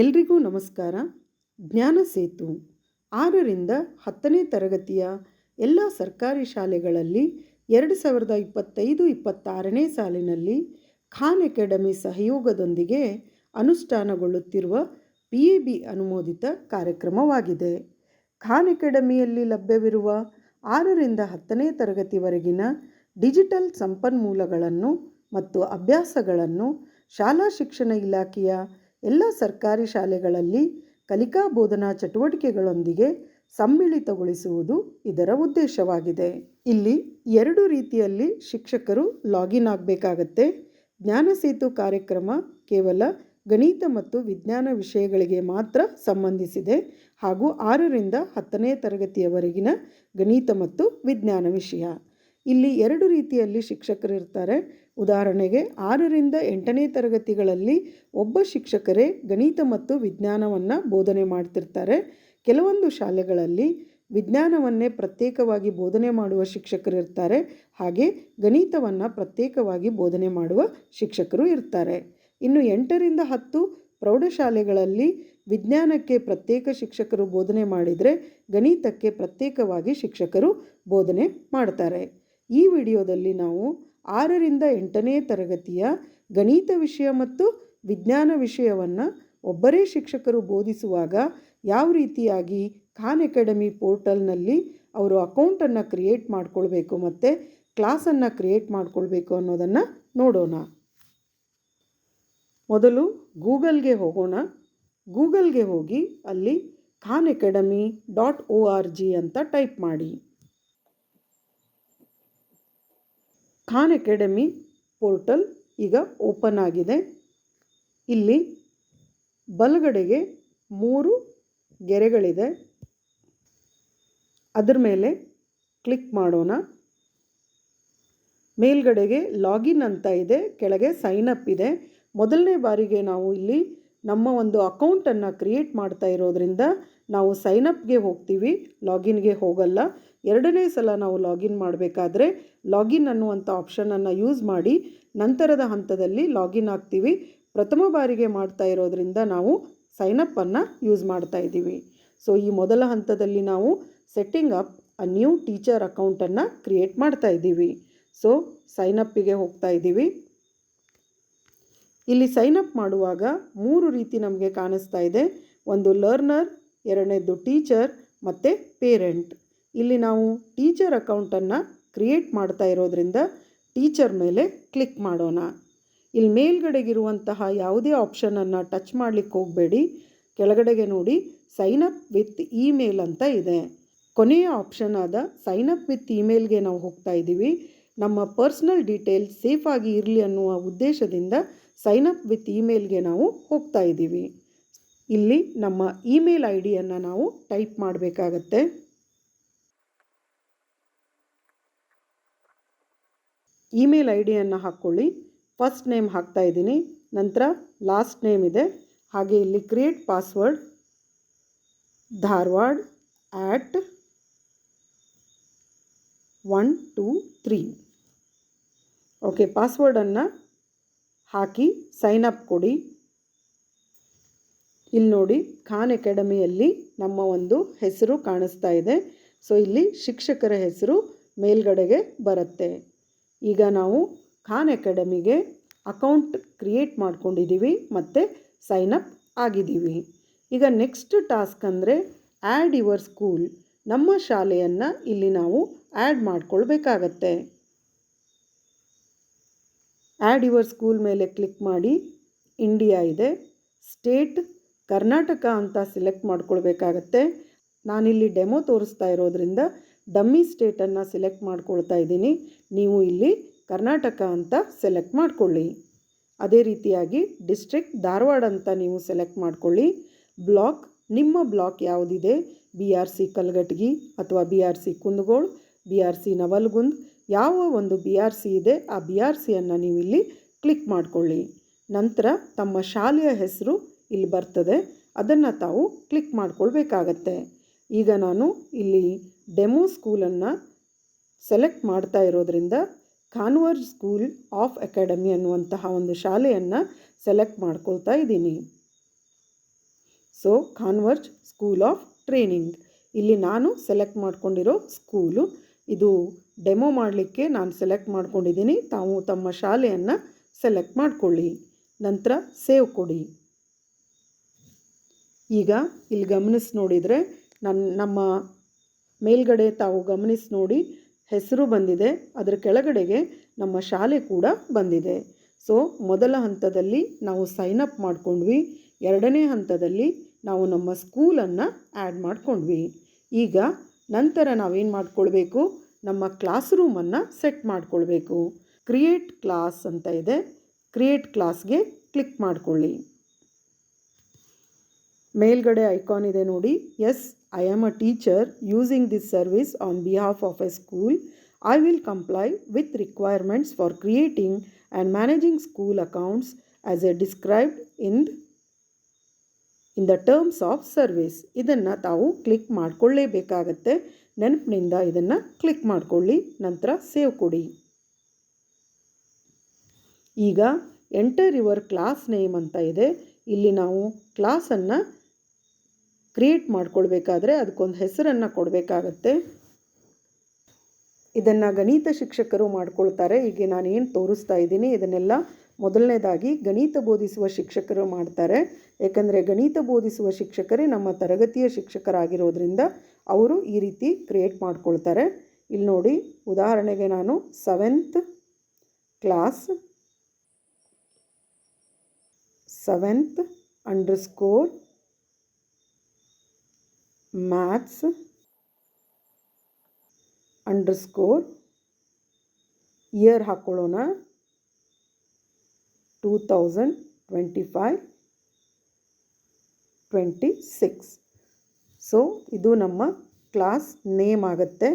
ಎಲ್ರಿಗೂ ನಮಸ್ಕಾರ. ಜ್ಞಾನ ಸೇತು ಆರರಿಂದ ಹತ್ತನೇ ತರಗತಿಯ ಎಲ್ಲ ಸರ್ಕಾರಿ ಶಾಲೆಗಳಲ್ಲಿ ಎರಡು ಸಾವಿರದ ಇಪ್ಪತ್ತೈದು ಇಪ್ಪತ್ತಾರನೇ ಸಾಲಿನಲ್ಲಿ ಖಾನ್ ಅಕಾಡೆಮಿ ಸಹಯೋಗದೊಂದಿಗೆ ಅನುಷ್ಠಾನಗೊಳ್ಳುತ್ತಿರುವ ಪಿ ಎ ಬಿ ಅನುಮೋದಿತ ಕಾರ್ಯಕ್ರಮವಾಗಿದೆ. ಖಾನ್ ಅಕಾಡೆಮಿಯಲ್ಲಿ ಲಭ್ಯವಿರುವ ಆರರಿಂದ ಹತ್ತನೇ ತರಗತಿವರೆಗಿನ ಡಿಜಿಟಲ್ ಸಂಪನ್ಮೂಲಗಳನ್ನು ಮತ್ತು ಅಭ್ಯಾಸಗಳನ್ನು ಶಾಲಾ ಶಿಕ್ಷಣ ಇಲಾಖೆಯ ಎಲ್ಲ ಸರ್ಕಾರಿ ಶಾಲೆಗಳಲ್ಲಿ ಕಲಿಕಾ ಬೋಧನಾ ಚಟುವಟಿಕೆಗಳೊಂದಿಗೆ ಸಮ್ಮಿಳಿತಗೊಳಿಸುವುದು ಇದರ ಉದ್ದೇಶವಾಗಿದೆ. ಇಲ್ಲಿ ಎರಡು ರೀತಿಯಲ್ಲಿ ಶಿಕ್ಷಕರು ಲಾಗಿನ್ ಆಗಬೇಕಾಗತ್ತೆ. ಜ್ಞಾನಸೇತು ಕಾರ್ಯಕ್ರಮ ಕೇವಲ ಗಣಿತ ಮತ್ತು ವಿಜ್ಞಾನ ವಿಷಯಗಳಿಗೆ ಮಾತ್ರ ಸಂಬಂಧಿಸಿದೆ. ಹಾಗೂ ಆರರಿಂದ ಹತ್ತನೇ ತರಗತಿಯವರೆಗಿನ ಗಣಿತ ಮತ್ತು ವಿಜ್ಞಾನ ವಿಷಯ. ಇಲ್ಲಿ ಎರಡು ರೀತಿಯಲ್ಲಿ ಶಿಕ್ಷಕರು ಇರ್ತಾರೆ ಉದಾಹರಣೆಗೆ ಆರರಿಂದ ಎಂಟನೇ ತರಗತಿಗಳಲ್ಲಿ ಒಬ್ಬ ಶಿಕ್ಷಕರೇ ಗಣಿತ ಮತ್ತು ವಿಜ್ಞಾನವನ್ನು ಬೋಧನೆ ಮಾಡ್ತಿರ್ತಾರೆ. ಕೆಲವೊಂದು ಶಾಲೆಗಳಲ್ಲಿ ವಿಜ್ಞಾನವನ್ನೇ ಪ್ರತ್ಯೇಕವಾಗಿ ಬೋಧನೆ ಮಾಡುವ ಶಿಕ್ಷಕರು ಇರ್ತಾರೆ. ಹಾಗೆ ಗಣಿತವನ್ನು ಪ್ರತ್ಯೇಕವಾಗಿ ಬೋಧನೆ ಮಾಡುವ ಶಿಕ್ಷಕರು ಇರ್ತಾರೆ. ಇನ್ನು ಎಂಟರಿಂದ ಹತ್ತು ಪ್ರೌಢಶಾಲೆಗಳಲ್ಲಿ ವಿಜ್ಞಾನಕ್ಕೆ ಪ್ರತ್ಯೇಕ ಶಿಕ್ಷಕರು ಬೋಧನೆ ಮಾಡಿದರೆ ಗಣಿತಕ್ಕೆ ಪ್ರತ್ಯೇಕವಾಗಿ ಶಿಕ್ಷಕರು ಬೋಧನೆ ಮಾಡ್ತಾರೆ. ಈ ವಿಡಿಯೋದಲ್ಲಿ ನಾವು ಆರರಿಂದ ಎಂಟನೇ ತರಗತಿಯ ಗಣಿತ ವಿಷಯ ಮತ್ತು ವಿಜ್ಞಾನ ವಿಷಯವನ್ನು ಒಬ್ಬರೇ ಶಿಕ್ಷಕರು ಬೋಧಿಸುವಾಗ ಯಾವ ರೀತಿಯಾಗಿ ಖಾನ್ ಅಕಾಡೆಮಿ ಪೋರ್ಟಲ್ನಲ್ಲಿ ಅವರು ಅಕೌಂಟನ್ನು ಕ್ರಿಯೇಟ್ ಮಾಡಿಕೊಳ್ಬೇಕು ಮತ್ತು ಕ್ಲಾಸನ್ನು ಕ್ರಿಯೇಟ್ ಮಾಡಿಕೊಳ್ಬೇಕು ಅನ್ನೋದನ್ನು ನೋಡೋಣ. ಮೊದಲು ಗೂಗಲ್ಗೆ ಹೋಗೋಣ. ಗೂಗಲ್ಗೆ ಹೋಗಿ ಅಲ್ಲಿ Khan Academy dot O R G ಅಂತ ಟೈಪ್ ಮಾಡಿ. ಖಾನ್ ಅಕಾಡೆಮಿ ಪೋರ್ಟಲ್ ಈಗ ಓಪನ್ ಆಗಿದೆ. ಇಲ್ಲಿ ಬಲಗಡೆಗೆ ಮೂರು ಗೆರೆಗಳಿದೆ. ಅದರ ಮೇಲೆ ಕ್ಲಿಕ್ ಮಾಡೋಣ. ಮೇಲ್ಗಡೆಗೆ ಲಾಗಿನ್ ಅಂತ ಇದೆ, ಕೆಳಗೆ ಸೈನ್ ಅಪ್ ಇದೆ. ಮೊದಲನೇ ಬಾರಿಗೆ ನಾವು ಇಲ್ಲಿ ನಮ್ಮ ಒಂದು ಅಕೌಂಟನ್ನು ಕ್ರಿಯೇಟ್ ಮಾಡ್ತಾ ಇರೋದ್ರಿಂದ ನಾವು ಸೈನ್ ಅಪ್ಗೆ ಹೋಗ್ತೀವಿ ಲಾಗಿನ್ಗೆ ಹೋಗಲ್ಲ. ಎರಡನೇ ಸಲ ನಾವು ಲಾಗಿನ್ ಮಾಡಬೇಕಾದ್ರೆ ಲಾಗಿನ್ ಅನ್ನುವಂಥ ಆಪ್ಷನನ್ನು ಯೂಸ್ ಮಾಡಿ ನಂತರದ ಹಂತದಲ್ಲಿ ಲಾಗಿನ್ ಆಗ್ತೀವಿ. ಪ್ರಥಮ ಬಾರಿಗೆ ಮಾಡ್ತಾ ಇರೋದ್ರಿಂದ ನಾವು ಸೈನಪ್ಪನ್ನು ಯೂಸ್ ಮಾಡ್ತಾ ಇದ್ದೀವಿ. ಸೊ ಈ ಮೊದಲ ಹಂತದಲ್ಲಿ ನಾವು setting up a new teacher ಅಕೌಂಟನ್ನು ಕ್ರಿಯೇಟ್ ಮಾಡ್ತಾ ಇದ್ದೀವಿ. ಸೊ ಸೈನಪ್ಪಿಗೆ ಹೋಗ್ತಾ ಇದ್ದೀವಿ. ಇಲ್ಲಿ ಸೈನ್ ಅಪ್ ಮಾಡುವಾಗ ಮೂರು ರೀತಿ ನಮಗೆ ಕಾಣಿಸ್ತಾ ಇದೆ. ಒಂದು ಲರ್ನರ್ ಎರಡನೇದು ಟೀಚರ್ ಮತ್ತು ಪೇರೆಂಟ್ ಇಲ್ಲಿ ನಾವು ಟೀಚರ್ ಅಕೌಂಟನ್ನು ಕ್ರಿಯೇಟ್ ಮಾಡ್ತಾ ಇರೋದ್ರಿಂದ ಟೀಚರ್ ಮೇಲೆ ಕ್ಲಿಕ್ ಮಾಡೋಣ. ಇಲ್ಲಿ ಮೇಲ್ಗಡೆಗಿರುವಂತಹ ಯಾವುದೇ ಆಪ್ಷನನ್ನು ಟಚ್ ಮಾಡಲಿಕ್ಕೆ ಹೋಗಬೇಡಿ. ಕೆಳಗಡೆಗೆ ನೋಡಿ ಸೈನ್ ಅಪ್ ವಿತ್ ಇಮೇಲ್ ಅಂತ ಇದೆ. ಕೊನೆಯ ಆಪ್ಷನ್ ಆದ ಸೈನ್ ಅಪ್ ವಿತ್ ಇಮೇಲ್ಗೆ ನಾವು ಹೋಗ್ತಾ ಇದ್ದೀವಿ ನಮ್ಮ ಪರ್ಸ್ನಲ್ ಡೀಟೇಲ್ಸ್ ಸೇಫಾಗಿ ಇರಲಿ ಅನ್ನುವ ಉದ್ದೇಶದಿಂದ ಸೈನಪ್ ವಿತ್ ಇಮೇಲ್ಗೆ ನಾವು ಹೋಗ್ತಾ ಇದ್ದೀವಿ. ಇಲ್ಲಿ ನಮ್ಮ ಇಮೇಲ್ ಐ ಡಿಯನ್ನು ನಾವು ಟೈಪ್ ಮಾಡಬೇಕಾಗತ್ತೆ. ಇಮೇಲ್ ಐ ಡಿಯನ್ನು ಹಾಕ್ಕೊಳ್ಳಿ. ಫಸ್ಟ್ ನೇಮ್ ಹಾಕ್ತಾ ಇದ್ದೀನಿ. ನಂತರ ಲಾಸ್ಟ್ ನೇಮ್ ಇದೆ. ಹಾಗೆ ಇಲ್ಲಿ create password Dharwad at one two three okay ಪಾಸ್ವರ್ಡನ್ನು ಹಾಕಿ ಸೈನ್ ಅಪ್ ಕೊಡಿ. ಇಲ್ಲಿ ನೋಡಿ ಖಾನ್ ಅಕಾಡೆಮಿಯಲ್ಲಿ ನಮ್ಮ ಒಂದು ಹೆಸರು ಕಾಣಿಸ್ತಾ ಇದೆ. ಸೊ ಇಲ್ಲಿ ಶಿಕ್ಷಕರ ಹೆಸರು ಮೇಲ್ಗಡೆಗೆ ಬರುತ್ತೆ. ಈಗ ನಾವು ಖಾನ್ ಅಕಾಡೆಮಿಗೆ ಅಕೌಂಟ್ ಕ್ರಿಯೇಟ್ ಮಾಡ್ಕೊಂಡಿದ್ದೀವಿ ಮತ್ತು ಸೈನ್ ಅಪ್ ಆಗಿದ್ದೀವಿ ಈಗ ನೆಕ್ಸ್ಟ್ ಟಾಸ್ಕ್ ಅಂದರೆ ಆ್ಯಡ್ ಯುವರ್ ಸ್ಕೂಲ್ ನಮ್ಮ ಶಾಲೆಯನ್ನು ಇಲ್ಲಿ ನಾವು ಆ್ಯಡ್ ಮಾಡ್ಕೊಳ್ಬೇಕಾಗತ್ತೆ. ಆ್ಯಡ್ ಯುವರ್ ಸ್ಕೂಲ್ ಮೇಲೆ ಕ್ಲಿಕ್ ಮಾಡಿ ಇಂಡಿಯಾ ಇದೆ. ಸ್ಟೇಟ್ ಕರ್ನಾಟಕ ಅಂತ ಸಿಲೆಕ್ಟ್ ಮಾಡ್ಕೊಳ್ಬೇಕಾಗತ್ತೆ. ನಾನಿಲ್ಲಿ ಡೆಮೋ ತೋರಿಸ್ತಾ ಇರೋದ್ರಿಂದ ಡಮ್ಮಿ ಸ್ಟೇಟನ್ನು ಸೆಲೆಕ್ಟ್ ಮಾಡ್ಕೊಳ್ತಾ ಇದ್ದೀನಿ. ನೀವು ಇಲ್ಲಿ ಕರ್ನಾಟಕ ಅಂತ ಸೆಲೆಕ್ಟ್ ಮಾಡಿಕೊಳ್ಳಿ. ಅದೇ ರೀತಿಯಾಗಿ ಡಿಸ್ಟ್ರಿಕ್ಟ್ ಧಾರವಾಡ ಅಂತ ನೀವು ಸೆಲೆಕ್ಟ್ ಮಾಡಿಕೊಳ್ಳಿ. ಬ್ಲಾಕ್ ನಿಮ್ಮ ಬ್ಲಾಕ್ ಯಾವುದಿದೆ? ಬಿ ಆರ್ ಸಿ ಕಲ್ಗಟ್ಗಿ ಅಥವಾ B R C Kundgol B R C Navalgund ಯಾವ ಒಂದು ಬಿ ಆರ್ ಸಿ ಇದೆ, ಆ ಬಿ ಆರ್ ಸಿಯನ್ನು ನೀವು ಇಲ್ಲಿ ಕ್ಲಿಕ್ ಮಾಡಿಕೊಳ್ಳಿ. ನಂತರ ತಮ್ಮ ಶಾಲೆಯ ಹೆಸರು ಇಲ್ಲಿ ಬರ್ತದೆ, ಅದನ್ನು ತಾವು ಕ್ಲಿಕ್ ಮಾಡಿಕೊಳ್ಬೇಕಾಗತ್ತೆ. ಈಗ ನಾನು ಇಲ್ಲಿ ಡೆಮೋ ಸ್ಕೂಲನ್ನು ಸೆಲೆಕ್ಟ್ ಮಾಡ್ತಾ ಇರೋದರಿಂದ ಖಾನ್ವರ್ ಸ್ಕೂಲ್ ಆಫ್ ಅಕಾಡೆಮಿ ಅನ್ನುವಂತಹ ಒಂದು ಶಾಲೆಯನ್ನು ಸೆಲೆಕ್ಟ್ ಮಾಡ್ಕೊಳ್ತಾ ಇದ್ದೀನಿ. ಸೊ ಖಾನ್ವರ್ಜ್ ಸ್ಕೂಲ್ ಆಫ್ ಟ್ರೈನಿಂಗ್. ಇಲ್ಲಿ ನಾನು ಸೆಲೆಕ್ಟ್ ಮಾಡ್ಕೊಂಡಿರೋ ಸ್ಕೂಲು ಇದು ಡೆಮೋ ಮಾಡಲಿಕ್ಕೆ ನಾನು ಸೆಲೆಕ್ಟ್ ಮಾಡ್ಕೊಂಡಿದ್ದೀನಿ. ತಾವು ತಮ್ಮ ಶಾಲೆಯನ್ನು ಸೆಲೆಕ್ಟ್ ಮಾಡಿಕೊಳ್ಳಿ. ನಂತರ ಸೇವ್ ಕೊಡಿ. ಈಗ ಇಲ್ಲಿ ಗಮನಿಸಿ ನೋಡಿದರೆ ನನ್ನ ನಮ್ಮ ಮೇಲ್ಗಡೆ ತಾವು ಗಮನಿಸಿ ನೋಡಿ ಹೆಸರು ಬಂದಿದೆ. ಅದರ ಕೆಳಗಡೆಗೆ ನಮ್ಮ ಶಾಲೆ ಕೂಡ ಬಂದಿದೆ. ಸೊ, ಮೊದಲ ಹಂತದಲ್ಲಿ ನಾವು ಸೈನ್ ಅಪ್ ಮಾಡ್ಕೊಂಡ್ವಿ. ಎರಡನೇ ಹಂತದಲ್ಲಿ ನಾವು ನಮ್ಮ ಸ್ಕೂಲನ್ನು ಆ್ಯಡ್ ಮಾಡಿಕೊಂಡ್ವಿ. ಈಗ ನಂತರ ನಾವೇನು ಮಾಡ್ಕೊಳ್ಬೇಕು? ನಮ್ಮ ಕ್ಲಾಸ್ ರೂಮನ್ನು ಸೆಟ್ ಮಾಡ್ಕೊಳ್ಬೇಕು. ಕ್ರಿಯೇಟ್ ಕ್ಲಾಸ್ ಅಂತ ಇದೆ. ಕ್ರಿಯೇಟ್ ಕ್ಲಾಸ್ಗೆ ಕ್ಲಿಕ್ ಮಾಡಿಕೊಳ್ಳಿ. ಮೇಲ್ಗಡೆ ಐಕಾನ್ ಇದೆ ನೋಡಿ. As I am a teacher using this service on behalf of a school I will comply with requirements for creating and managing school accounts as a described in in the terms of service ಇದನ್ನು ತಾವು click ಮಾಡಿಕೊಳ್ಳೇಬೇಕಾಗತ್ತೆ. ನೆನಪಿನಿಂದ ಇದನ್ನು click ಮಾಡಿಕೊಳ್ಳಿ, ನಂತರ save ಕೊಡಿ. ಈಗ enter your class name ಅಂತ ಇದೆ. ಇಲ್ಲಿ ನಾವು ಕ್ಲಾಸನ್ನು ಕ್ರಿಯೇಟ್ ಮಾಡಿಕೊಳ್ಬೇಕಾದ್ರೆ ಅದಕ್ಕೊಂದು ಹೆಸರನ್ನು ಕೊಡಬೇಕಾಗತ್ತೆ. ಇದನ್ನು ಗಣಿತ ಶಿಕ್ಷಕರು ಮಾಡ್ಕೊಳ್ತಾರೆ. ಈಗ ನಾನು ಏನು ತೋರಿಸ್ತಾ ಇದ್ದೀನಿ, ಇದನ್ನೆಲ್ಲ ಮೊದಲನೇದಾಗಿ ಗಣಿತ ಬೋಧಿಸುವ ಶಿಕ್ಷಕರು ಮಾಡ್ತಾರೆ. ಏಕೆಂದರೆ ಗಣಿತ ಬೋಧಿಸುವ ಶಿಕ್ಷಕರೇ ನಮ್ಮ ತರಗತಿಯ ಶಿಕ್ಷಕರಾಗಿರೋದ್ರಿಂದ ಅವರು ಈ ರೀತಿ ಕ್ರಿಯೇಟ್ ಮಾಡ್ಕೊಳ್ತಾರೆ. ಇಲ್ಲಿ ನೋಡಿ, ಉದಾಹರಣೆಗೆ ನಾನು seventh class seventh under score maths under score year ಹಾಕ್ಕೊಳ್ಳೋಣ two thousand twenty five twenty six so ಇದು ನಮ್ಮ ಕ್ಲಾಸ್ ನೇಮ್ ಆಗುತ್ತೆ.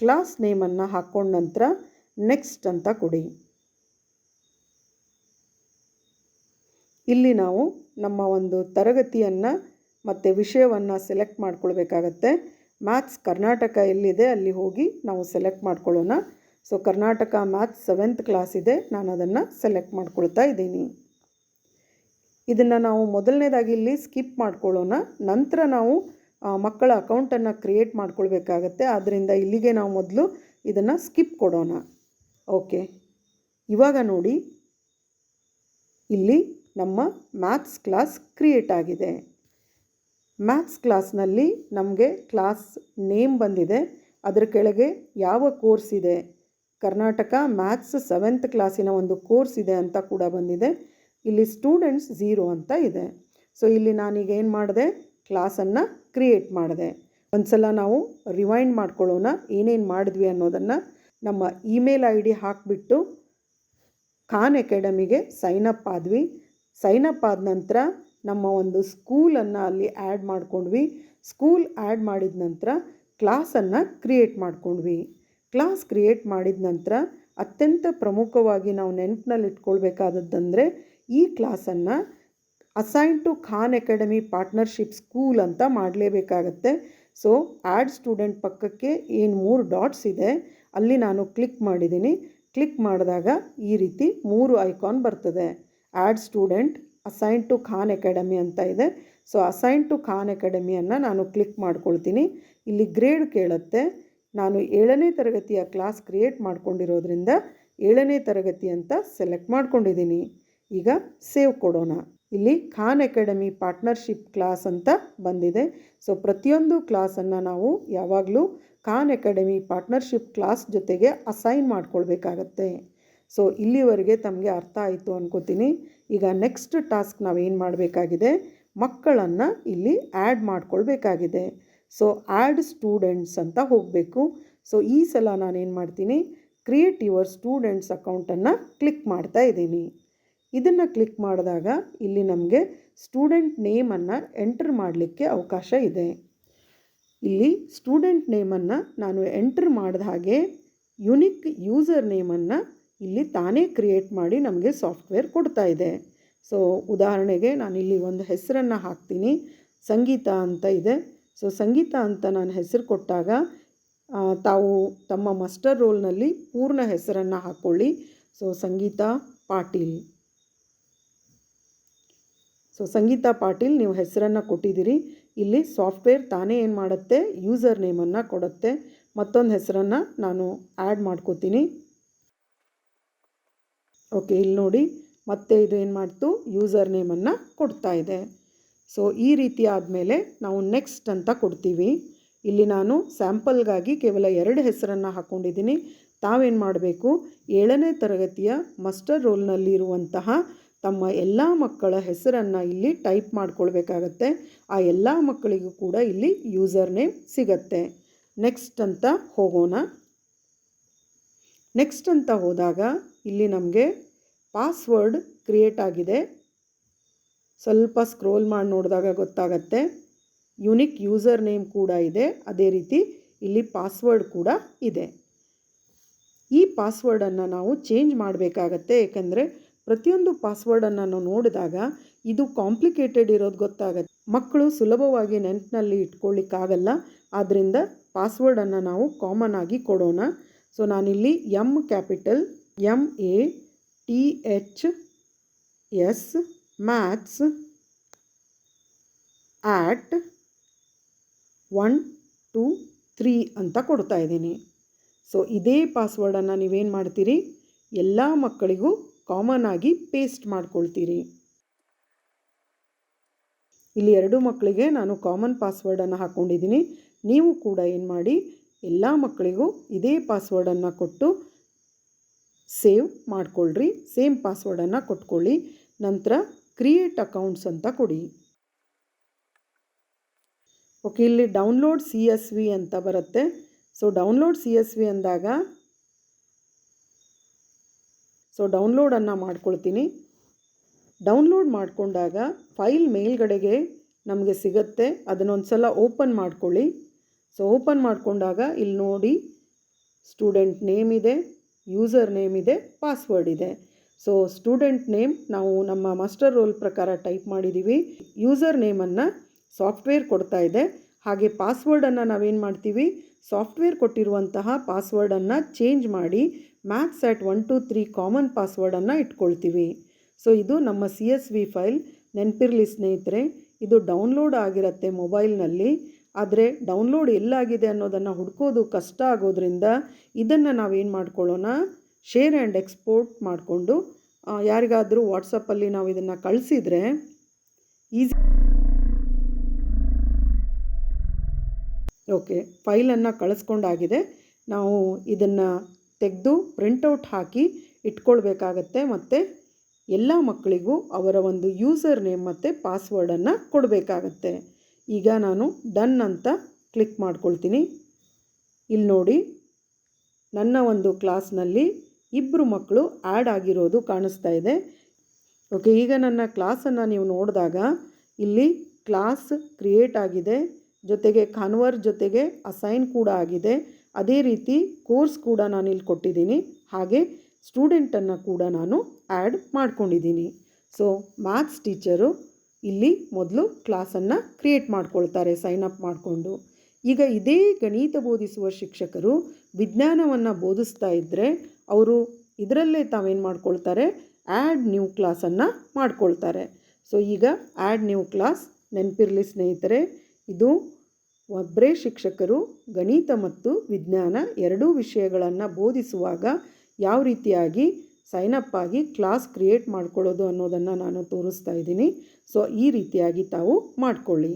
ಕ್ಲಾಸ್ ನೇಮನ್ನು ಹಾಕ್ಕೊಂಡ ನಂತರ ನೆಕ್ಸ್ಟ್ ಅಂತ ಕೊಡಿ. ಇಲ್ಲಿ ನಾವು ನಮ್ಮ ಒಂದು ತರಗತಿಯನ್ನು ಮತ್ತು ವಿಷಯವನ್ನು ಸೆಲೆಕ್ಟ್ ಮಾಡ್ಕೊಳ್ಬೇಕಾಗತ್ತೆ. ಮ್ಯಾಥ್ಸ್ ಕರ್ನಾಟಕ ಎಲ್ಲಿದೆ ಅಲ್ಲಿ ಹೋಗಿ ನಾವು ಸೆಲೆಕ್ಟ್ ಮಾಡ್ಕೊಳ್ಳೋಣ. So Karnataka maths seventh class ಇದೆ. ನಾನು ಅದನ್ನು ಸೆಲೆಕ್ಟ್ ಮಾಡ್ಕೊಳ್ತಾ ಇದ್ದೀನಿ. ಇದನ್ನು ನಾವು ಮೊದಲನೇದಾಗಿ ಇಲ್ಲಿ ಸ್ಕಿಪ್ ಮಾಡ್ಕೊಳ್ಳೋಣ. ನಂತರ ನಾವು ಮಕ್ಕಳ ಅಕೌಂಟನ್ನು ಕ್ರಿಯೇಟ್ ಮಾಡ್ಕೊಳ್ಬೇಕಾಗತ್ತೆ. ಆದ್ದರಿಂದ ಇಲ್ಲಿಗೆ ನಾವು ಮೊದಲು ಇದನ್ನು ಸ್ಕಿಪ್ ಕೊಡೋಣ. ಓಕೆ ಇವಾಗ ನೋಡಿ. ಇಲ್ಲಿ ನಮ್ಮ ಮ್ಯಾಥ್ಸ್ ಕ್ಲಾಸ್ ಕ್ರಿಯೇಟ್ ಆಗಿದೆ. ಮ್ಯಾಥ್ಸ್ ಕ್ಲಾಸ್ನಲ್ಲಿ ನಮಗೆ ಕ್ಲಾಸ್ ನೇಮ್ ಬಂದಿದೆ. ಅದರ ಕೆಳಗೆ ಯಾವ ಕೋರ್ಸ್ ಇದೆ? ಕರ್ನಾಟಕ ಮ್ಯಾಥ್ಸ್ ಸೆವೆಂತ್ ಕ್ಲಾಸಿನ ಒಂದು ಕೋರ್ಸ್ ಇದೆ ಅಂತ ಕೂಡ ಬಂದಿದೆ. ಇಲ್ಲಿ ಸ್ಟೂಡೆಂಟ್ಸ್ ಝೀರೋ ಅಂತ ಇದೆ. ಸೊ, ಇಲ್ಲಿ ನಾನೀಗ ಏನು ಮಾಡಿದೆ? ಕ್ಲಾಸನ್ನು ಕ್ರಿಯೇಟ್ ಮಾಡಿದೆ. ಒಂದು ಸಲ ನಾವು ರಿವೈಂಡ್ ಮಾಡ್ಕೊಳ್ಳೋಣ. ಏನೇನು ಮಾಡಿದ್ವಿ ಅನ್ನೋದನ್ನು ನಮ್ಮ ಇಮೇಲ್ ಐ ಡಿ ಹಾಕಿಬಿಟ್ಟು ಖಾನ್ ಅಕಾಡೆಮಿಗೆ ಅಪ್ ಆದ್ವಿ. ಸೈನ್ ಅಪ್ ಆದ ನಂತರ ನಮ್ಮ ಒಂದು ಸ್ಕೂಲನ್ನು ಅಲ್ಲಿ ಆ್ಯಡ್ ಮಾಡ್ಕೊಂಡ್ವಿ. ಸ್ಕೂಲ್ ಆ್ಯಡ್ ಮಾಡಿದ ನಂತರ ಕ್ಲಾಸನ್ನು ಕ್ರಿಯೇಟ್ ಮಾಡ್ಕೊಂಡ್ವಿ. ಕ್ಲಾಸ್ ಕ್ರಿಯೇಟ್ ಮಾಡಿದ ನಂತರ ಅತ್ಯಂತ ಪ್ರಮುಖವಾಗಿ ನಾವು ನೆನಪಿನಲ್ಲಿ ಇಟ್ಕೊಳ್ಬೇಕಾದದ್ದಂದರೆ ಈ ಕ್ಲಾಸನ್ನು assign to Khan Academy partnership school ಅಂತ ಮಾಡಲೇಬೇಕಾಗತ್ತೆ. ಸೊ ಆ್ಯಡ್ ಸ್ಟೂಡೆಂಟ್ ಪಕ್ಕಕ್ಕೆ ಏನು ಮೂರು ಡಾಟ್ಸ್ ಇದೆ, ಅಲ್ಲಿ ನಾನು ಕ್ಲಿಕ್ ಮಾಡಿದ್ದೀನಿ ಕ್ಲಿಕ್ ಮಾಡಿದಾಗ ಈ ರೀತಿ ಮೂರು ಐಕಾನ್ ಬರ್ತದೆ. Add student assign to Khan Academy ಅಂತ ಇದೆ. ಸೊ ಅಸೈನ್ ಟು ಖಾನ್ ಅಕಾಡೆಮಿಯನ್ನು ನಾನು ಕ್ಲಿಕ್ ಮಾಡ್ಕೊಳ್ತೀನಿ. ಇಲ್ಲಿ ಗ್ರೇಡ್ ಕೇಳುತ್ತೆ. ನಾನು ಏಳನೇ ತರಗತಿಯ ಕ್ಲಾಸ್ ಕ್ರಿಯೇಟ್ ಮಾಡ್ಕೊಂಡಿರೋದ್ರಿಂದ ಏಳನೇ ತರಗತಿ ಅಂತ ಸೆಲೆಕ್ಟ್ ಮಾಡ್ಕೊಂಡಿದ್ದೀನಿ. ಈಗ ಸೇವ್ ಕೊಡೋಣ. ಇಲ್ಲಿ ಖಾನ್ ಅಕಾಡೆಮಿ ಪಾರ್ಟ್ನರ್ಶಿಪ್ ಕ್ಲಾಸ್ ಅಂತ ಬಂದಿದೆ. ಸೊ ಪ್ರತಿಯೊಂದು ಕ್ಲಾಸನ್ನು ನಾವು ಯಾವಾಗಲೂ ಖಾನ್ ಅಕಾಡೆಮಿ ಪಾರ್ಟ್ನರ್ಶಿಪ್ ಕ್ಲಾಸ್ ಜೊತೆಗೆ ಅಸೈನ್ ಮಾಡ್ಕೊಳ್ಬೇಕಾಗತ್ತೆ. ಸೊ ಇಲ್ಲಿವರೆಗೆ ತಮಗೆ ಅರ್ಥ ಆಯಿತು ಅನ್ಕೋತೀನಿ. ಈಗ ನೆಕ್ಸ್ಟ್ ಟಾಸ್ಕ್ ನಾವೇನು ಮಾಡಬೇಕಾಗಿದೆ? ಮಕ್ಕಳನ್ನು ಇಲ್ಲಿ ಆ್ಯಡ್ ಮಾಡ್ಕೊಳ್ಬೇಕಾಗಿದೆ. ಸೊ ಆ್ಯಡ್ ಸ್ಟೂಡೆಂಟ್ಸ್ ಅಂತ ಹೋಗಬೇಕು. ಸೊ ಈ ಸಲ ನಾನೇನು ಮಾಡ್ತೀನಿ ಕ್ರಿಯೇಟ್ ಯುವರ್ ಸ್ಟೂಡೆಂಟ್ಸ್ ಅಕೌಂಟನ್ನು ಕ್ಲಿಕ್ ಮಾಡ್ತಾ ಇದ್ದೀನಿ. ಇದನ್ನು ಕ್ಲಿಕ್ ಮಾಡಿದಾಗ ಇಲ್ಲಿ ನಮಗೆ ಸ್ಟೂಡೆಂಟ್ ನೇಮನ್ನು ಎಂಟರ್ ಮಾಡಲಿಕ್ಕೆ ಅವಕಾಶ ಇದೆ. ಇಲ್ಲಿ ಸ್ಟೂಡೆಂಟ್ ನೇಮನ್ನು ನಾನು ಎಂಟರ್ ಮಾಡಿದ ಹಾಗೆ ಯುನಿಕ್ ಯೂಸರ್ ನೇಮನ್ನು ಇಲ್ಲಿ ತಾನೇ ಕ್ರಿಯೇಟ್ ಮಾಡಿ ನಮಗೆ ಸಾಫ್ಟ್ವೇರ್ ಕೊಡ್ತಾ ಇದೆ. ಸೊ ಉದಾಹರಣೆಗೆ ನಾನಿಲ್ಲಿ ಒಂದು ಹೆಸರನ್ನು ಹಾಕ್ತೀನಿ, ಸಂಗೀತ ಅಂತ ಇದೆ. ಸೊ ಸಂಗೀತ ಅಂತ ನಾನು ಹೆಸರು ಕೊಟ್ಟಾಗ ತಾವು ತಮ್ಮ ಮಾಸ್ಟರ್ ರೋಲ್ನಲ್ಲಿ ಪೂರ್ಣ ಹೆಸರನ್ನು ಹಾಕ್ಕೊಳ್ಳಿ ಸೊ ಸಂಗೀತ ಪಾಟೀಲ್. ಸೊ ಸಂಗೀತ ಪಾಟೀಲ್, ನೀವು ಹೆಸರನ್ನು ಕೊಟ್ಟಿದ್ದೀರಿ. ಇಲ್ಲಿ ಸಾಫ್ಟ್ವೇರ್ ತಾನೇ ಏನು ಮಾಡುತ್ತೆ, ಯೂಸರ್ ನೇಮನ್ನು ಕೊಡುತ್ತೆ. ಮತ್ತೊಂದು ಹೆಸರನ್ನು ನಾನು ಆ್ಯಡ್ ಮಾಡ್ಕೋತೀನಿ. ಓಕೆ, ಇಲ್ಲಿ ನೋಡಿ. ಮತ್ತೆ ಇದು ಏನು ಮಾಡ್ತು, ಯೂಸರ್ ನೇಮನ್ನು ಕೊಡ್ತಾ ಇದೆ. ಸೊ ಈ ರೀತಿ ಆದಮೇಲೆ ನಾವು ನೆಕ್ಸ್ಟ್ ಅಂತ ಕೊಡ್ತೀವಿ. ಇಲ್ಲಿ ನಾನು ಸ್ಯಾಂಪಲ್ಗಾಗಿ ಕೇವಲ ಎರಡು ಹೆಸರನ್ನು ಹಾಕ್ಕೊಂಡಿದ್ದೀನಿ ತಾವೇನು ಮಾಡಬೇಕು? ಏಳನೇ ತರಗತಿಯ ಮಸ್ಟರ್ ರೋಲ್ನಲ್ಲಿರುವಂತಹ ತಮ್ಮ ಎಲ್ಲ ಮಕ್ಕಳ ಹೆಸರನ್ನು ಇಲ್ಲಿ ಟೈಪ್ ಮಾಡ್ಕೊಳ್ಬೇಕಾಗತ್ತೆ. ಆ ಎಲ್ಲ ಮಕ್ಕಳಿಗೂ ಕೂಡ ಇಲ್ಲಿ ಯೂಸರ್ ನೇಮ್ ಸಿಗತ್ತೆ. ನೆಕ್ಸ್ಟ್ ಅಂತ ಹೋಗೋಣ. ನೆಕ್ಸ್ಟ್ ಅಂತ ಹೋದಾಗ ಇಲ್ಲಿ ನಮಗೆ ಪಾಸ್ವರ್ಡ್ ಕ್ರಿಯೇಟ್ ಆಗಿದೆ. ಸ್ವಲ್ಪ ಸ್ಕ್ರೋಲ್ ಮಾಡಿ ನೋಡಿದಾಗ ಗೊತ್ತಾಗತ್ತೆ. ಯುನಿಕ್ ಯೂಸರ್ ನೇಮ್ ಕೂಡ ಇದೆ. ಅದೇ ರೀತಿ ಇಲ್ಲಿ ಪಾಸ್ವರ್ಡ್ ಕೂಡ ಇದೆ. ಈ ಪಾಸ್ವರ್ಡನ್ನು ನಾವು ಚೇಂಜ್ ಮಾಡಬೇಕಾಗತ್ತೆ. ಏಕೆಂದರೆ ಪ್ರತಿಯೊಂದು ಪಾಸ್ವರ್ಡನ್ನು ನಾವು ನೋಡಿದಾಗ ಇದು ಕಾಂಪ್ಲಿಕೇಟೆಡ್ ಇರೋದು ಗೊತ್ತಾಗತ್ತೆ. ಮಕ್ಕಳು ಸುಲಭವಾಗಿ ನೆನಪಿನಲ್ಲಿ ಇಟ್ಕೊಳ್ಳಿಕ್ಕಾಗಲ್ಲ. ಆದ್ದರಿಂದ ಪಾಸ್ವರ್ಡನ್ನು ನಾವು ಕಾಮನ್ ಆಗಿ ಕೊಡೋಣ. ಸೊ ನಾನಿಲ್ಲಿ M capital M A T H S maths at one two three ಅಂತ ಕೊಡ್ತಾ ಇದ್ದೀನಿ. ಸೊ ಇದೇ ಪಾಸ್ವರ್ಡನ್ನು ನೀವೇನು ಮಾಡ್ತೀರಿ? ಎಲ್ಲ ಮಕ್ಕಳಿಗೂ ಕಾಮನ್ ಆಗಿ ಪೇಸ್ಟ್ ಮಾಡ್ಕೊಳ್ತೀರಿ. ಇಲ್ಲಿ ಎರಡು ಮಕ್ಕಳಿಗೆ ನಾನು ಕಾಮನ್ ಪಾಸ್ವರ್ಡನ್ನು ಹಾಕ್ಕೊಂಡಿದ್ದೀನಿ ನೀವು ಕೂಡ ಏನು ಮಾಡಿ, ಎಲ್ಲ ಮಕ್ಕಳಿಗೂ ಇದೇ ಪಾಸ್ವರ್ಡನ್ನು ಕೊಟ್ಟು ಸೇವ್ ಮಾಡ್ಕೊಳ್ರಿ. ಸೇಮ್ ಪಾಸ್ವರ್ಡನ್ನು ಕೊಟ್ಕೊಳ್ಳಿ. ನಂತರ ಕ್ರಿಯೇಟ್ ಅಕೌಂಟ್ಸ್ ಅಂತ ಕೊಡಿ. ಓಕೆ ಇಲ್ಲಿ ಡೌನ್ಲೋಡ್ ಸಿ ಎಸ್ ವಿ ಅಂತ ಬರುತ್ತೆ. So download C S V ಅಂದಾಗ ಸೊ ಡೌನ್ಲೋಡನ್ನು ಮಾಡ್ಕೊಳ್ತೀನಿ. ಡೌನ್ಲೋಡ್ ಮಾಡಿಕೊಂಡಾಗ ಫೈಲ್ ಮೇಲ್ಗಡೆಗೆ ನಮಗೆ ಸಿಗುತ್ತೆ. ಅದನ್ನೊಂದು ಸಲ ಓಪನ್ ಮಾಡ್ಕೊಳ್ಳಿ. ಸೊ ಓಪನ್ ಮಾಡಿಕೊಂಡಾಗ ಇಲ್ಲಿ ನೋಡಿ ಸ್ಟೂಡೆಂಟ್ ನೇಮ್ ಇದೆ ಯೂಸರ್ ನೇಮ್ ಇದೆ ಪಾಸ್ವರ್ಡ್ ಇದೆ. ಸೊ ಸ್ಟೂಡೆಂಟ್ ನೇಮ್ ನಾವು ನಮ್ಮ ಮಾಸ್ಟರ್ ರೋಲ್ ಪ್ರಕಾರ ಟೈಪ್ ಮಾಡಿದ್ದೀವಿ ಯೂಸರ್ ನೇಮನ್ನು ಸಾಫ್ಟ್ವೇರ್ ಕೊಡ್ತಾ ಇದೆ. ಹಾಗೆ ಪಾಸ್ವರ್ಡನ್ನು ನಾವೇನು ಮಾಡ್ತೀವಿ? ಸಾಫ್ಟ್ವೇರ್ ಕೊಟ್ಟಿರುವಂತಹ ಪಾಸ್ವರ್ಡನ್ನು ಚೇಂಜ್ ಮಾಡಿ maths at one two three common ಪಾಸ್ವರ್ಡನ್ನು ಇಟ್ಕೊಳ್ತೀವಿ. ಸೊ ಇದು ನಮ್ಮ ಸಿ ಎಸ್ ವಿ ಫೈಲ್ ನೆನಪಿರಲಿ ಸ್ನೇಹಿತರೆ, ಇದು ಡೌನ್ಲೋಡ್ ಆಗಿರುತ್ತೆ ಮೊಬೈಲ್ನಲ್ಲಿ ಆದರೆ ಡೌನ್ಲೋಡ್ ಎಲ್ಲಾಗಿದೆ ಅನ್ನೋದನ್ನು ಹುಡ್ಕೋದು ಕಷ್ಟ ಆಗೋದ್ರಿಂದ ಇದನ್ನು ನಾವೇನು ಮಾಡ್ಕೊಳ್ಳೋಣ? ಶೇರ್ ಆ್ಯಂಡ್ ಎಕ್ಸ್ಪೋರ್ಟ್ ಮಾಡಿಕೊಂಡು ಯಾರಿಗಾದರೂ ವಾಟ್ಸಪ್ಪಲ್ಲಿ ನಾವು ಇದನ್ನು ಕಳಿಸಿದರೆ ಈಸಿ ಓಕೆ ಫೈಲನ್ನು ಕಳಿಸ್ಕೊಂಡಾಗಿದೆ. ನಾವು ಇದನ್ನು ತೆಗೆದು ಪ್ರಿಂಟೌಟ್ ಹಾಕಿ ಇಟ್ಕೊಳ್ಬೇಕಾಗತ್ತೆ ಮತ್ತು ಎಲ್ಲ ಮಕ್ಕಳಿಗೂ ಅವರ ಒಂದು ಯೂಸರ್ ನೇಮ್ ಮತ್ತು ಪಾಸ್ವರ್ಡನ್ನು ಕೊಡಬೇಕಾಗತ್ತೆ. ಈಗ ನಾನು ಡನ್ ಅಂತ ಕ್ಲಿಕ್ ಮಾಡ್ಕೊಳ್ತೀನಿ. ಇಲ್ಲಿ ನೋಡಿ ನನ್ನ ಒಂದು ಕ್ಲಾಸ್ನಲ್ಲಿ ಇಬ್ಬರು ಮಕ್ಕಳು ಆ್ಯಡ್ ಆಗಿರೋದು ಕಾಣಿಸ್ತಾ ಇದೆ. ಓಕೆ, ಈಗ ನನ್ನ ಕ್ಲಾಸನ್ನು ನೀವು ನೋಡಿದಾಗ ಇಲ್ಲಿ ಕ್ಲಾಸ್ ಕ್ರಿಯೇಟ್ ಆಗಿದೆ. ಜೊತೆಗೆ ಕನ್ವರ್ ಜೊತೆಗೆ ಅಸೈನ್ ಕೂಡ ಆಗಿದೆ. ಅದೇ ರೀತಿ ಕೋರ್ಸ್ ಕೂಡ ನಾನು ಇಲ್ಲಿ ಕೊಟ್ಟಿದ್ದೀನಿ. ಹಾಗೆ ಸ್ಟೂಡೆಂಟನ್ನು ಕೂಡ ನಾನು ಆ್ಯಡ್ ಮಾಡ್ಕೊಂಡಿದ್ದೀನಿ. ಸೊ, ಮ್ಯಾಥ್ಸ್ ಟೀಚರು ಇಲ್ಲಿ ಮೊದಲು ಕ್ಲಾಸನ್ನು ಕ್ರಿಯೇಟ್ ಮಾಡ್ಕೊಳ್ತಾರೆ, ಸೈನ್ ಅಪ್ ಮಾಡಿಕೊಂಡು. ಈಗ ಇದೇ ಗಣಿತ ಬೋಧಿಸುವ ಶಿಕ್ಷಕರು ವಿಜ್ಞಾನವನ್ನು ಬೋಧಿಸ್ತಾ ಇದ್ದರೆ ಅವರು ಇದರಲ್ಲೇ ತಾವೇನು ಮಾಡ್ಕೊಳ್ತಾರೆ? ಆ್ಯಡ್ ನ್ಯೂ ಕ್ಲಾಸನ್ನು ಮಾಡ್ಕೊಳ್ತಾರೆ. ಸೊ, ಈಗ ಆ್ಯಡ್ ನ್ಯೂ ಕ್ಲಾಸ್ ನೆನಪಿರಲಿ ಸ್ನೇಹಿತರೆ, ಇದು ಒಬ್ಬರೇ ಶಿಕ್ಷಕರು, ಗಣಿತ ಮತ್ತು ವಿಜ್ಞಾನ ಎರಡೂ ವಿಷಯಗಳನ್ನು ಬೋಧಿಸುವಾಗ ಯಾವ ರೀತಿಯಾಗಿ ಸೈನಪ್ ಆಗಿ ಕ್ಲಾಸ್ ಕ್ರಿಯೇಟ್ ಮಾಡ್ಕೊಳ್ಳೋದು ಅನ್ನೋದನ್ನು ನಾನು ತೋರಿಸ್ತಾ ಇದ್ದೀನಿ. ಸೊ, ಈ ರೀತಿಯಾಗಿ ತಾವು ಮಾಡಿಕೊಳ್ಳಿ.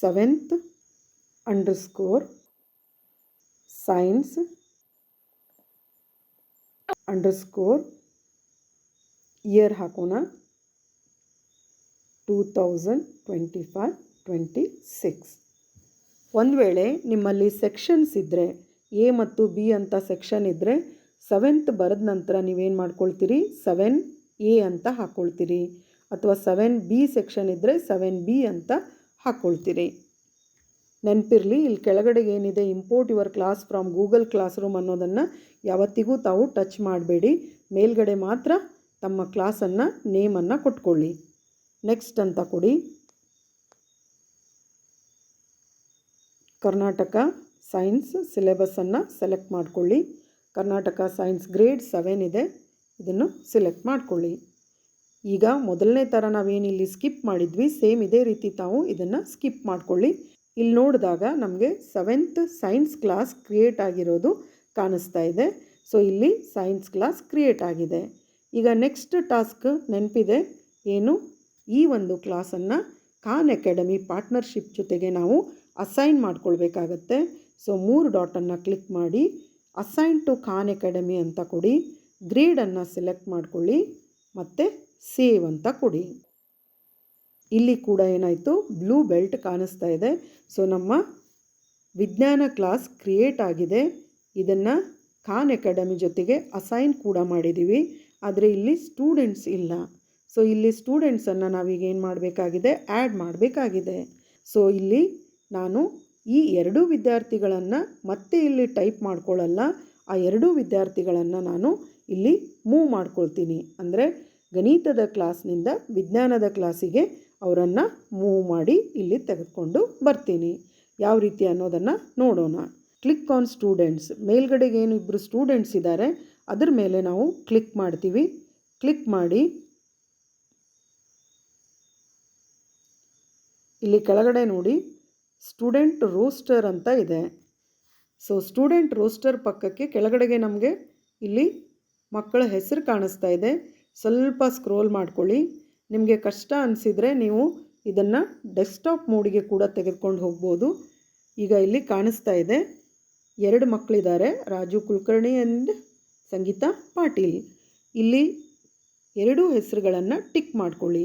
Seventh underscore science underscore year ಹಾಕೋಣ. Two thousand twenty five twenty six ಒಂದು ವೇಳೆ ನಿಮ್ಮಲ್ಲಿ ಸೆಕ್ಷನ್ಸ್ ಇದ್ದರೆ ಎ ಮತ್ತು ಬಿ ಅಂತ ಸೆಕ್ಷನ್ ಇದ್ದರೆ ಸೆವೆಂತ್ ಬರೆದ ನಂತರ ನೀವೇನು ಮಾಡ್ಕೊಳ್ತೀರಿ? ಸೆವೆನ್ ಎ ಅಂತ ಹಾಕ್ಕೊಳ್ತೀರಿ ಅಥವಾ ಸೆವೆನ್ ಬಿ ಸೆಕ್ಷನ್ ಇದ್ದರೆ ಸೆವೆನ್ ಬಿ ಅಂತ ಹಾಕ್ಕೊಳ್ತೀರಿ ನೆನಪಿರಲಿ, ಇಲ್ಲಿ ಕೆಳಗಡೆ ಏನಿದೆ import your class from Google classroom ಅನ್ನೋದನ್ನು ಯಾವತ್ತಿಗೂ ತಾವು ಟಚ್ ಮಾಡಬೇಡಿ. ಮೇಲ್ಗಡೆ ಮಾತ್ರ ತಮ್ಮ ಕ್ಲಾಸನ್ನು ನೇಮನ್ನು ಕೊಟ್ಕೊಳ್ಳಿ. ನೆಕ್ಸ್ಟ್ ಅಂತ ಕೊಡಿ. ಕರ್ನಾಟಕ ಸೈನ್ಸ್ ಸಿಲೆಬಸ್ಸನ್ನು ಸೆಲೆಕ್ಟ್ ಮಾಡಿಕೊಳ್ಳಿ. ಕರ್ನಾಟಕ ಸೈನ್ಸ್ ಗ್ರೇಡ್ ಸೆವೆನ್ ಇದೆ, ಇದನ್ನು ಸೆಲೆಕ್ಟ್ ಮಾಡಿಕೊಳ್ಳಿ. ಈಗ ಮೊದಲನೇ ಥರ ನಾವೇನಿಲ್ಲಿ ಸ್ಕಿಪ್ ಮಾಡಿದ್ವಿ ಸೇಮ್ ಇದೇ ರೀತಿ ತಾವು ಇದನ್ನು ಸ್ಕಿಪ್ ಮಾಡ್ಕೊಳ್ಳಿ. ಇಲ್ಲಿ ನೋಡಿದಾಗ ನಮಗೆ ಸೆವೆಂತ್ ಸೈನ್ಸ್ ಕ್ಲಾಸ್ ಕ್ರಿಯೇಟ್ ಆಗಿರೋದು ಕಾಣಿಸ್ತಾ ಇದೆ. ಸೊ ಇಲ್ಲಿ ಸೈನ್ಸ್ ಕ್ಲಾಸ್ ಕ್ರಿಯೇಟ್ ಆಗಿದೆ. ಈಗ ನೆಕ್ಸ್ಟ್ ಟಾಸ್ಕ್ ನೆನಪಿದೆ. ಏನು? ಈ ಒಂದು ಕ್ಲಾಸನ್ನು ಖಾನ್ ಅಕಾಡೆಮಿ ಪಾರ್ಟ್ನರ್ಶಿಪ್ ಜೊತೆಗೆ ನಾವು ಅಸೈನ್ ಮಾಡ್ಕೊಳ್ಬೇಕಾಗತ್ತೆ. ಸೊ ಮೂರು ಡಾಟನ್ನು ಕ್ಲಿಕ್ ಮಾಡಿ ಅಸೈನ್ ಟು ಖಾನ್ ಅಕಾಡೆಮಿ ಅಂತ ಕೊಡಿ ಗ್ರೇಡನ್ನು ಸೆಲೆಕ್ಟ್ ಮಾಡ್ಕೊಳ್ಳಿ, ಮತ್ತು ಸೇವ್ ಅಂತ ಕೊಡಿ. ಇಲ್ಲಿ ಕೂಡ ಏನಾಯಿತು? ಬ್ಲೂ ಬೆಲ್ಟ್ ಕಾಣಿಸ್ತಾ ಇದೆ. ಸೊ, ನಮ್ಮ ವಿಜ್ಞಾನ ಕ್ಲಾಸ್ ಕ್ರಿಯೇಟ್ ಆಗಿದೆ. ಇದನ್ನು ಖಾನ್ ಅಕಾಡೆಮಿ ಜೊತೆಗೆ ಅಸೈನ್ ಕೂಡ ಮಾಡಿದ್ದೀವಿ ಆದರೆ ಇಲ್ಲಿ ಸ್ಟೂಡೆಂಟ್ಸ್ ಇಲ್ಲ. ಸೊ, ಇಲ್ಲಿ ಸ್ಟೂಡೆಂಟ್ಸನ್ನು ನಾವೀಗ ಏನು ಮಾಡಬೇಕಾಗಿದೆ? ಆ್ಯಡ್ ಮಾಡಬೇಕಾಗಿದೆ. ಸೊ, ಇಲ್ಲಿ ನಾನು ಈ ಎರಡೂ ವಿದ್ಯಾರ್ಥಿಗಳನ್ನು ಮತ್ತೆ ಇಲ್ಲಿ ಟೈಪ್ ಮಾಡ್ಕೊಳ್ಳಲ್ಲ ಆ ಎರಡೂ ವಿದ್ಯಾರ್ಥಿಗಳನ್ನು ನಾನು ಇಲ್ಲಿ ಮೂವ್ ಮಾಡ್ಕೊಳ್ತೀನಿ. ಅಂದರೆ ಗಣಿತದ ಕ್ಲಾಸ್ನಿಂದ ವಿಜ್ಞಾನದ ಕ್ಲಾಸಿಗೆ ಅವರನ್ನು ಮೂವ್ ಮಾಡಿ ಇಲ್ಲಿ ತೆಗೆದುಕೊಂಡು ಬರ್ತೀನಿ. ಯಾವ ರೀತಿ ಅನ್ನೋದನ್ನು ನೋಡೋಣ. ಕ್ಲಿಕ್ ಆನ್ ಸ್ಟೂಡೆಂಟ್ಸ್ ಮೇಲ್ಗಡೆಗೆ ಏನು ಇಬ್ಬರು ಸ್ಟೂಡೆಂಟ್ಸ್ ಇದ್ದಾರೆ, ಅದರ ಮೇಲೆ ನಾವು ಕ್ಲಿಕ್ ಮಾಡ್ತೀವಿ. ಕ್ಲಿಕ್ ಮಾಡಿ. ಇಲ್ಲಿ ಕೆಳಗಡೆ ನೋಡಿ ಸ್ಟೂಡೆಂಟ್ ರೋಸ್ಟರ್ ಅಂತ ಇದೆ. ಸೊ ಸ್ಟೂಡೆಂಟ್ ರೋಸ್ಟರ್ ಪಕ್ಕಕ್ಕೆ ಕೆಳಗಡೆಗೆ ನಮಗೆ ಇಲ್ಲಿ ಮಕ್ಕಳ ಹೆಸರು ಕಾಣಿಸ್ತಾ ಇದೆ. ಸ್ವಲ್ಪ ಸ್ಕ್ರೋಲ್ ಮಾಡ್ಕೊಳ್ಳಿ. ನಿಮಗೆ ಕಷ್ಟ ಅನಿಸಿದರೆ ನೀವು ಇದನ್ನು ಡೆಸ್ಕ್ಟಾಪ್ ಮೋಡಿಗೆ ಕೂಡ ತೆಗೆದುಕೊಂಡು ಹೋಗ್ಬೋದು. ಈಗ ಇಲ್ಲಿ ಕಾಣಿಸ್ತಾ ಇದೆ, ಎರಡು ಮಕ್ಕಳಿದ್ದಾರೆ ರಾಜು ಕುಲಕರ್ಣಿ ಆ್ಯಂಡ್ ಸಂಗೀತಾ ಪಾಟೀಲ್. ಇಲ್ಲಿ ಎರಡೂ ಹೆಸರುಗಳನ್ನು ಟಿಕ್ ಮಾಡ್ಕೊಳ್ಳಿ.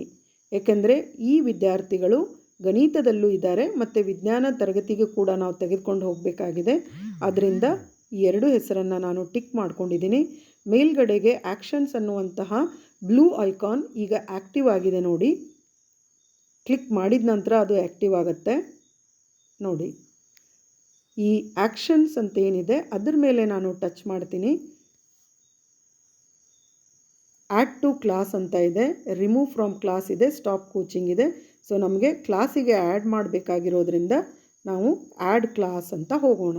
ಏಕೆಂದರೆ ಈ ವಿದ್ಯಾರ್ಥಿಗಳು ಗಣಿತದಲ್ಲೂ ಇದ್ದಾರೆ, ಮತ್ತು ವಿಜ್ಞಾನ ತರಗತಿಗೆ ಕೂಡ ನಾವು ತೆಗೆದುಕೊಂಡು ಹೋಗಬೇಕಾಗಿದೆ. ಆದ್ದರಿಂದ ಈ ಎರಡು ಹೆಸರನ್ನು ನಾನು ಟಿಕ್ ಮಾಡ್ಕೊಂಡಿದ್ದೀನಿ. ಮೇಲ್ಗಡೆಗೆ ಆ್ಯಕ್ಷನ್ಸ್ ಅನ್ನುವಂತಹ ಬ್ಲೂ ಐಕಾನ್ ಈಗ ಆ್ಯಕ್ಟಿವ್ ಆಗಿದೆ ನೋಡಿ. ಕ್ಲಿಕ್ ಮಾಡಿದ ನಂತರ ಅದು ಆ್ಯಕ್ಟಿವ್ ಆಗುತ್ತೆ. ನೋಡಿ. ಈ ಆ್ಯಕ್ಷನ್ಸ್ ಅಂತ ಏನಿದೆ ಅದ್ರ ಮೇಲೆ ನಾನು ಟಚ್ ಮಾಡ್ತೀನಿ. ಆ್ಯಡ್ ಟು ಕ್ಲಾಸ್ ಅಂತ ಇದೆ. ರಿಮೂವ್ ಫ್ರಮ್ ಕ್ಲಾಸ್ ಇದೆ, ಸ್ಟಾಪ್ ಕೋಚಿಂಗ್ ಇದೆ. ಸೊ, ನಮಗೆ ಕ್ಲಾಸಿಗೆ ಆ್ಯಡ್ ಮಾಡಬೇಕಾಗಿರೋದ್ರಿಂದ ನಾವು ಆ್ಯಡ್ ಕ್ಲಾಸ್ ಅಂತ ಹೋಗೋಣ.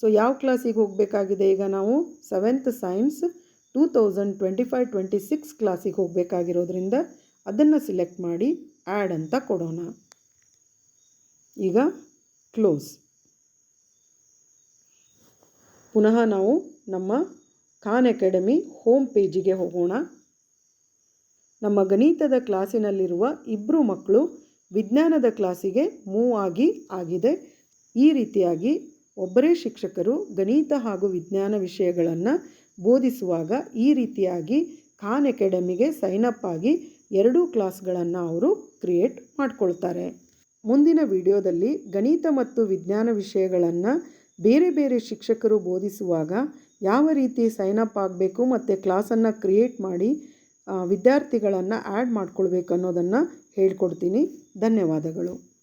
ಸೊ, ಯಾವ ಕ್ಲಾಸಿಗೆ ಹೋಗಬೇಕಾಗಿದೆ? ಈಗ ನಾವು seventh science two thousand twenty five twenty six ಕ್ಲಾಸಿಗೆ ಹೋಗಬೇಕಾಗಿರೋದ್ರಿಂದ ಅದನ್ನು ಸಿಲೆಕ್ಟ್ ಮಾಡಿ ಆ್ಯಡ್ ಅಂತ ಕೊಡೋಣ. ಈಗ ಕ್ಲೋಸ್ ಪುನಃ ನಾವು ನಮ್ಮ ಖಾನ್ ಅಕಾಡೆಮಿ ಹೋಮ್ ಪೇಜಿಗೆ ಹೋಗೋಣ. ನಮ್ಮ ಗಣಿತದ ಕ್ಲಾಸಿನಲ್ಲಿರುವ ಇಬ್ಬರು ಮಕ್ಕಳು ವಿಜ್ಞಾನದ ಕ್ಲಾಸಿಗೆ ಮೂವ್ ಆಗಿ ಆಗಿದೆ. ಈ ರೀತಿಯಾಗಿ ಒಬ್ಬರೇ ಶಿಕ್ಷಕರು ಗಣಿತ ಹಾಗೂ ವಿಜ್ಞಾನ ವಿಷಯಗಳನ್ನು ಬೋಧಿಸುವಾಗ ಈ ರೀತಿಯಾಗಿ ಖಾನ್ ಎಕೆಡೆಮಿಗೆ ಸೈನ್ ಅಪ್ ಆಗಿ ಎರಡೂ ಕ್ಲಾಸ್ಗಳನ್ನು ಅವರು ಕ್ರಿಯೇಟ್ ಮಾಡ್ಕೊಳ್ತಾರೆ. ಮುಂದಿನ ವಿಡಿಯೋದಲ್ಲಿ ಗಣಿತ ಮತ್ತು ವಿಜ್ಞಾನ ವಿಷಯಗಳನ್ನು ಬೇರೆ ಬೇರೆ ಶಿಕ್ಷಕರು ಬೋಧಿಸುವಾಗ ಯಾವ ರೀತಿ ಸೈನಪ್ ಆಗಬೇಕು ಮತ್ತು ಕ್ಲಾಸನ್ನು ಕ್ರಿಯೇಟ್ ಮಾಡಿ ವಿದ್ಯಾರ್ಥಿಗಳನ್ನು ಆ್ಯಡ್ ಮಾಡ್ಕೊಳ್ಬೇಕು ಅನ್ನೋದನ್ನು ಹೇಳ್ಕೊಡ್ತೀನಿ. ಧನ್ಯವಾದಗಳು.